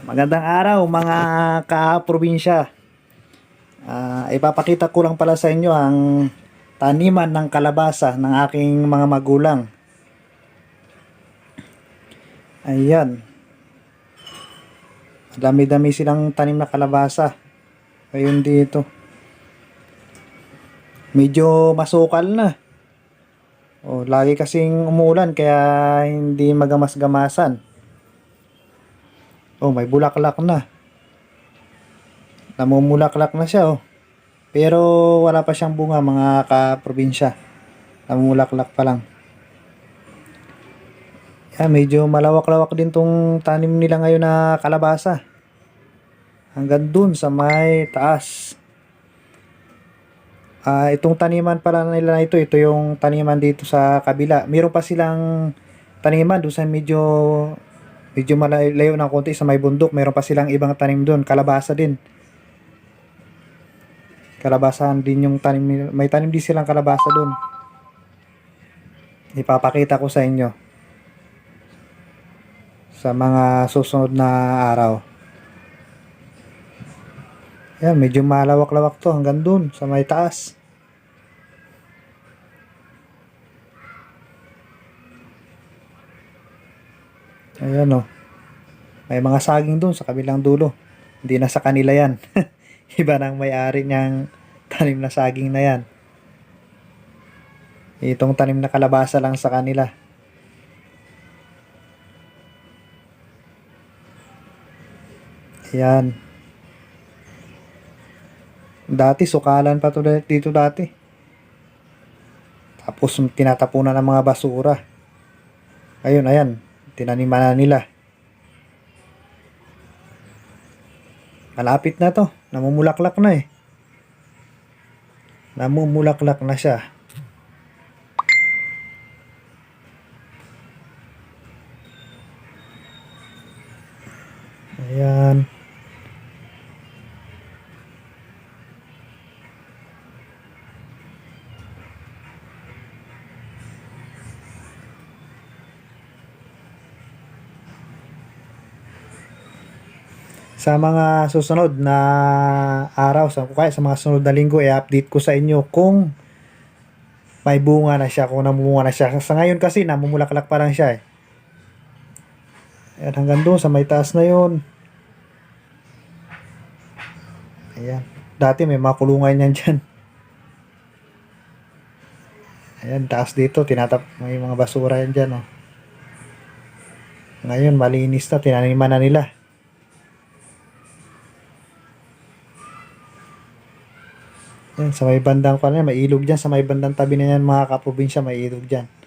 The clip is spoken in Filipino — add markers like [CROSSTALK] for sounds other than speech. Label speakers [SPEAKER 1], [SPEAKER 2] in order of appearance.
[SPEAKER 1] Magandang araw mga ka-probinsya. Ah, ipapakita ko lang pala sa inyo ang taniman ng kalabasa ng aking mga magulang. Ayan. Dami-dami silang tanim na kalabasa. Ayun dito. Medyo masukal na. Oh, lagi kasing umulan kaya hindi magamas-gamasan. Oh, may bulaklak na. Namumulaklak na siya, oh. Pero wala pa siyang bunga, mga ka-probinsya. Namumulaklak pa lang. Yan, medyo malawak-lawak din tong tanim nila ngayon na kalabasa. Hanggang dun sa may taas. Ah, itong taniman pala nila na ito, ito yung taniman dito sa kabila. Meron pa silang taniman doon sa medyo medyo malayo ng konti sa may bundok. Meron pa silang ibang tanim doon, kalabasa din. Kalabasan din yung tanim. May tanim din silang kalabasa doon. Ipapakita ko sa inyo sa mga susunod na araw. Yan, medyo malawak-lawak to hanggang dun sa may taas. Ayan o. May mga saging dun sa kabilang dulo. Hindi na sa kanila yan. [LAUGHS] Iba nang may-ari niyang tanim na saging na yan. Itong tanim na kalabasa lang sa kanila. Ayan. Dati, sukalan pa to dito dati. Tapos, tinatapunan ng mga basura. Ayun, ayan. Tinaniman na nila. Malapit na to. Namumulaklak na eh. Namumulaklak na siya. Ayan. Sa mga susunod na araw, sa kaya sa mga susunod na linggo, i-update ko sa inyo kung may bunga na siya, kung namumunga na siya. Sa ngayon kasi, namumulaklak pa lang siya eh. Ayan, hanggang doon, sa may taas na yun. Ayan. Dati may makulungan yan dyan. Ayan, taas dito, tinatap, may mga basura yan dyan, oh. Ngayon, malinis na, tinaniman na nila. Yan, sa may bandang pa na, may ilog dyan. Sa may bandang tabi na yan, mga kaprobinsya, may ilog dyan.